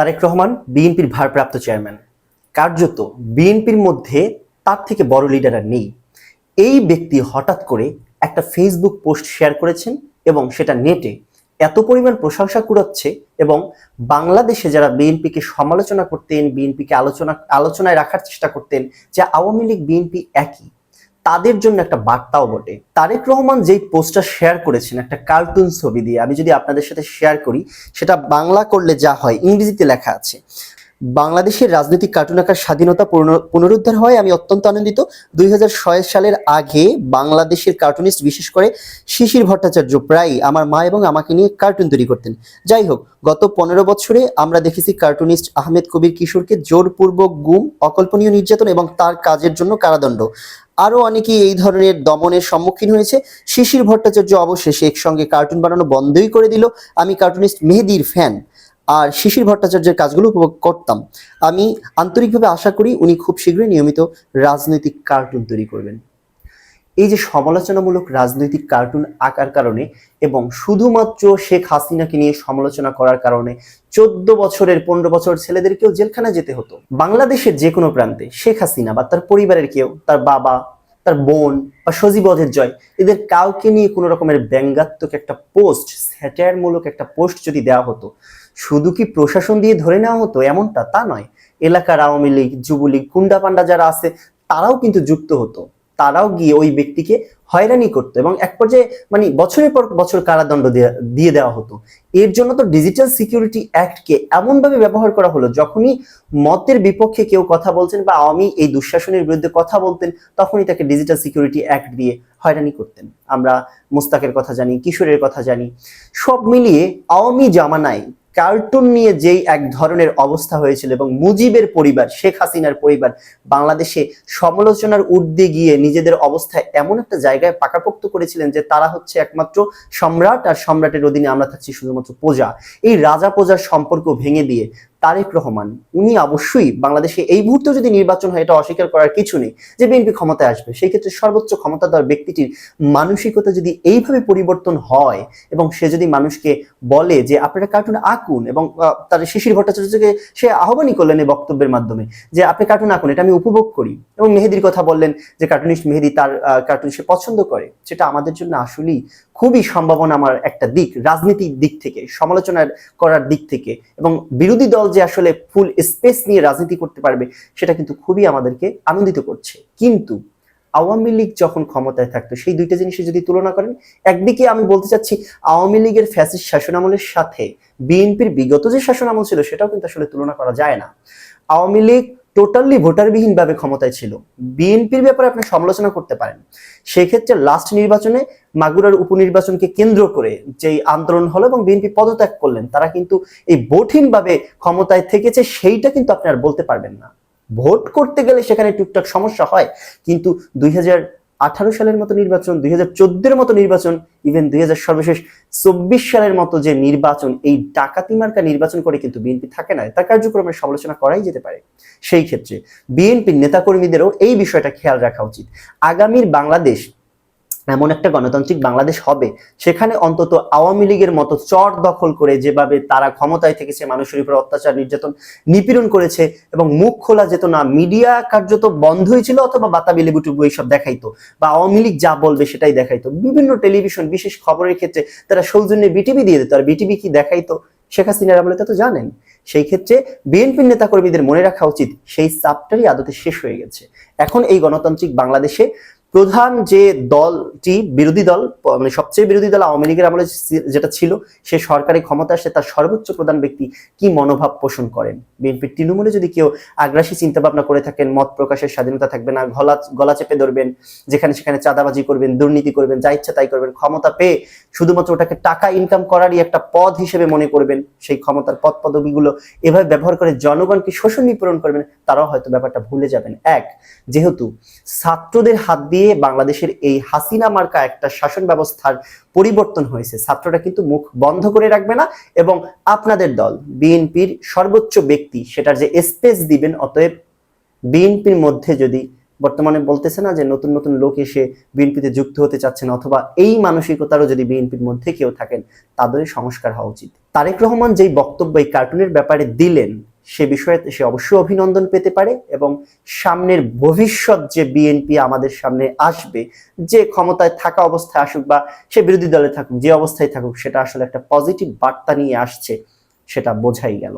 তারেক রহমান, বিএনপির ভারপ্রাপ্ত চেয়ারম্যান। কার্যত বিএনপির মধ্যে তার থেকে বড় লিডার আর নেই। এই ব্যক্তি হঠাৎ করে একটা ফেসবুক পোস্ট শেয়ার করেছেন এবং সেটা নেটে এত পরিমাণ প্রশংসা কুড়াচ্ছে এবং বাংলাদেশে যারা বিএনপিকে সমালোচনা করতেন, বিএনপিকে আলোচনা, আলোচনায় রাখার চেষ্টা করতেন যে আওয়ামী লীগ, বিএনপি একই। তাদের জন্য একটা বার্তাও বটে। তারেক রহমান যেই পোস্টটা শেয়ার করেছেন, একটা কার্টুন ছবি দিয়ে, আমি যদি আপনাদের সাথে শেয়ার করি, সেটা বাংলা করলে যা হয়, ইংরেজিতে লেখা আছে। বাংলাদেশের রাজনৈতিক কার্টুন আঁকার স্বাধীনতা পুনর- পুনরুদ্ধার হয়। আমি অত্যন্ত আনন্দিত। দুই হাজার ছয় সালের আগে বাংলাদেশের কার্টুনিস্ট, বিশেষ করে শিশির ভট্টাচার্য, প্রায়ই আমার মা এবং আমাকে নিয়ে কার্টুন তৈরি করতেন। যাই হোক, গত পনেরো বছরে আমরা দেখেছি কার্টুনিস্ট আহমেদ কবির কিশোরকে জোরপূর্বক গুম, অকল্পনীয় নির্যাতন এবং তার কাজের জন্য কারাদণ্ড। আরও অনেকেই এই ধরনের দমনের সম্মুখীন হয়েছে। শিশির ভট্টাচার্য অবশেষে একসঙ্গে কার্টুন বানানো বন্ধই করে দিল। আমি কার্টুনিস্ট মেহেদির ফ্যান। আর শিশির ভট্টাচার্যের কাজগুলো উপভোগ করতাম। আমি আন্তরিকভাবে আশা করি উনি খুব শীঘ্রই নিয়মিত রাজনৈতিক কার্টুন তৈরি করবেন। এই যে সমালোচনামূলক রাজনৈতিক কার্টুন আঁকার কারণে এবং শুধুমাত্র শেখ হাসিনাকে নিয়ে সমালোচনা করার কারণে চোদ্দ বছরের, পনেরো বছর ছেলেদেরকেও জেলখানা যেতে হতো। বাংলাদেশের যে কোনো প্রান্তে শেখ হাসিনা বা তার পরিবারের কেউ, তার বাবা তার বোন বা সজীব অধের জয়। এদের কাউকে নিয়ে কোনো রকমের ব্যঙ্গাত্মক একটা পোস্ট স্যাটায়ারমূলক একটা পোস্ট যদি দেওয়া হতো, শুধু কি প্রশাসন দিয়ে ধরে নেওয়া হতো? এমনটা তা নয়। এলাকার আওয়ামী লীগ, যুবলীগ কুন্ডা পান্ডা যারা আছে, তারাও কিন্তু যুক্ত হতো। তারাও গিয়ে ওই ব্যক্তিকে হয়রানি করতো এবং এক পর্যায়ে মানে বছরের পর বছর কারাদণ্ড দিয়ে দেওয়া হতো। এর জন্য তো ডিজিটাল সিকিউরিটি অ্যাক্টকে এমনভাবে ব্যবহার করা হলো, যখনই মতের বিপক্ষে কেউ কথা বলছেন বা আওয়ামী এই দুঃশাসনের বিরুদ্ধে কথা বলতেন, তখনই তাকে ডিজিটাল সিকিউরিটি অ্যাক্ট দিয়ে হয়রানি করতেন। আমরা মুস্তাকের কথা জানি, কিশোরের কথা জানি। সব মিলিয়ে আওয়ামী জামানায় কার্টুন নিয়ে যেই এক ধরনের অবস্থা হয়েছিল এবং মুজিবের পরিবার, শেখ হাসিনার পরিবার বাংলাদেশে সমালোচনার ঊর্ধ্বে গিয়ে নিজেদের অবস্থায় এমন একটা জায়গায় পাকাপোক্ত করেছিলেন যে তারা হচ্ছে একমাত্র সম্রাট আর সম্রাটের অধীনে আমরা থাকছি শুধুমাত্র প্রজা। এই রাজা প্রজার সম্পর্ক ভেঙে দিয়ে তারেক রহমান, উনি অবশ্যই বাংলাদেশে এই মুহূর্তে যদি নির্বাচন হয়, এটা অস্বীকার করার কিছু নেই যে বিএনপি ক্ষমতায় আসবে। সেই ক্ষেত্রে সর্বোচ্চ ক্ষমতাধর ব্যক্তিটির মানসিকতা যদি এইভাবে পরিবর্তন হয় এবং সে যদি মানুষকে বলে যে আপনারা কার্টুন আঁকুন এবং তার শিশির ভট্টাচার্যকে সে আহ্বানই করলেন এই বক্তব্যের মাধ্যমে যে আপনি কার্টুন আঁকুন, এটা আমি উপভোগ করি। এবং মেহেদির কথা বললেন যে কার্টুনিস্ট মেহেদি তার কার্টুন সে পছন্দ করে। সেটা আমাদের জন্য আসলেই খুবই সম্ভাবনা আমার একটা দিক, রাজনীতির দিক থেকে সমালোচনা করার দিক থেকে এবং বিরোধী দল যে আসলে ফুল স্পেস নিয়ে রাজনীতি করতে পারবে, সেটা কিন্তু খুবই আমাদেরকে আনন্দিত করছে। কিন্তু আওয়ামী লীগ যখন ক্ষমতায় থাকতো, সেই দুইটা জিনিসের যদি তুলনা করেন, একদিকে আমি বলতে চাচ্ছি, আওয়ামী লীগের ফ্যাসিস্ট শাসনামলের সাথে বিএনপির বিগত যে শাসনামল ছিল, সেটাও কিন্তু আসলে তুলনা করা যায় না। আওয়ামী লীগ টোটালি ভোটারবিহীনভাবে ক্ষমতায় ছিল। বিএনপির ব্যাপারে আপনি সমালোচনা করতে পারেন। সেক্ষেত্রে লাস্ট নির্বাচনে মাগুরার উপনির্বাচনকে কেন্দ্র করে যেই আন্দোলন হলো এবং বিএনপি পদত্যাগ করলেন, তারা কিন্তু এই ভোটহীনভাবে ক্ষমতায় থেকেছে, সেইটা কিন্তু আপনি আর বলতে পারবেন না। ভোট করতে গেলে সেখানে টুকটাক সমস্যা হয়, কিন্তু দুই হাজার আঠারো সালের মতো নির্বাচন, দুই চোদ্দের মতো নির্বাচন ইভেন দুই হাজার সর্বশেষ চব্বিশ সালের মতো যে নির্বাচন, এই ডাকাতি মার্কা নির্বাচন করে কিন্তু বিএনপি থাকে না। তার কার্যক্রমের সমালোচনা করাই যেতে পারে। সেই ক্ষেত্রে বিএনপির নেতাকর্মীদেরও এই বিষয়টা খেয়াল রাখা উচিত। আগামীর বাংলাদেশ এমন একটা গণতান্ত্রিক বাংলাদেশ হবে, সেখানে অন্তত আওয়ামী লীগের মতো চর দখল করে যেভাবে তারা ক্ষমতায় থেকেছে, মানুষের উপর অত্যাচার, নির্যাতন, নিপীড়ন করেছে এবং মুখ খোলা যেত না, মিডিয়া কার্যত বন্ধই ছিল অথবা বাতাবি লেবুটুবু এইসব দেখাইতো বা আওয়ামী লীগ যা বলবে সেটাই দেখাইতো। বিভিন্ন টেলিভিশন, বিশেষ খবরের ক্ষেত্রে তারা সৌজন্যে বিটিভি দিয়ে দিত, আর বিটিভি কি দেখাইতো? শেখ হাসিনার আমলে তো জানেন। সেই ক্ষেত্রে বিএনপির নেতাকর্মীদের মনে রাখা উচিত, সেই চাপটারই আদতে শেষ হয়ে গেছে। এখন এই গণতান্ত্রিক বাংলাদেশে প্রধান যে দলটি, বিরোধী দল মানে সবচেয়ে বিরোধী দল আওয়ামী লীগের আমলে যেটা ছিল, সে সরকারি ক্ষমতা আসে, তার সর্বোচ্চ প্রধান ব্যক্তি কি মনোভাব পোষণ করেন? বিএনপির তৃণমূলে যদি কেউ আগ্রাসী চিন্তা ভাবনা করে থাকেন, মত প্রকাশের স্বাধীনতা থাকবে না, গলা গলা চেপে ধরবেন, যেখানে সেখানে চাঁদাবাজি করবেন, দুর্নীতি করবেন, যা ইচ্ছা তাই করবেন, ক্ষমতা পেয়ে শুধুমাত্র ওটাকে টাকা ইনকাম করারই একটা পদ হিসেবে মনে করবেন, সেই ক্ষমতার পদ পদবিগুলো এভাবে ব্যবহার করে জনগণকে শোষণ নিপূরণ করবেন, তারাও হয়তো ব্যাপারটা ভুলে যাবেন। এক, যেহেতু ছাত্রদের হাত দিয়ে বাংলাদেশের এই হাসিনা মার্কা একটা শাসন ব্যবস্থার পরিবর্তন হয়েছে। ছাত্ররা কিন্তু মুখ বন্ধ করে রাখবে না এবং আপনাদের দল, বিএনপির সর্বোচ্চ ব্যক্তি, সেটার যে স্পেস দিবেন, অতএব বিএনপির মধ্যে যদি বর্তমানে বলতেছে না যে নতুন নতুন লোক এসে বিএনপিতে যুক্ত হতে চাচ্ছেন, অথবা এই মানসিকতারও যদি বিএনপির মধ্যে কেউ থাকেন, তাদের সংস্কার হওয়া উচিত। তারেক রহমান যেই বক্তব্য এই কার্টুনের ব্যাপারে দিলেন সে বিষয়ে সে অবশ্যই অভিনন্দন পেতে পারে এবং সামনের ভবিষ্যৎ যে বিএনপি আমাদের সামনে আসবে, যে ক্ষমতায় থাকা অবস্থায় আসুক বা সে বিরোধী দলে থাকুক, যে অবস্থায় থাকুক, সেটা আসলে একটা পজিটিভ বার্তা নিয়ে আসছে, সেটা বোঝাই গেল।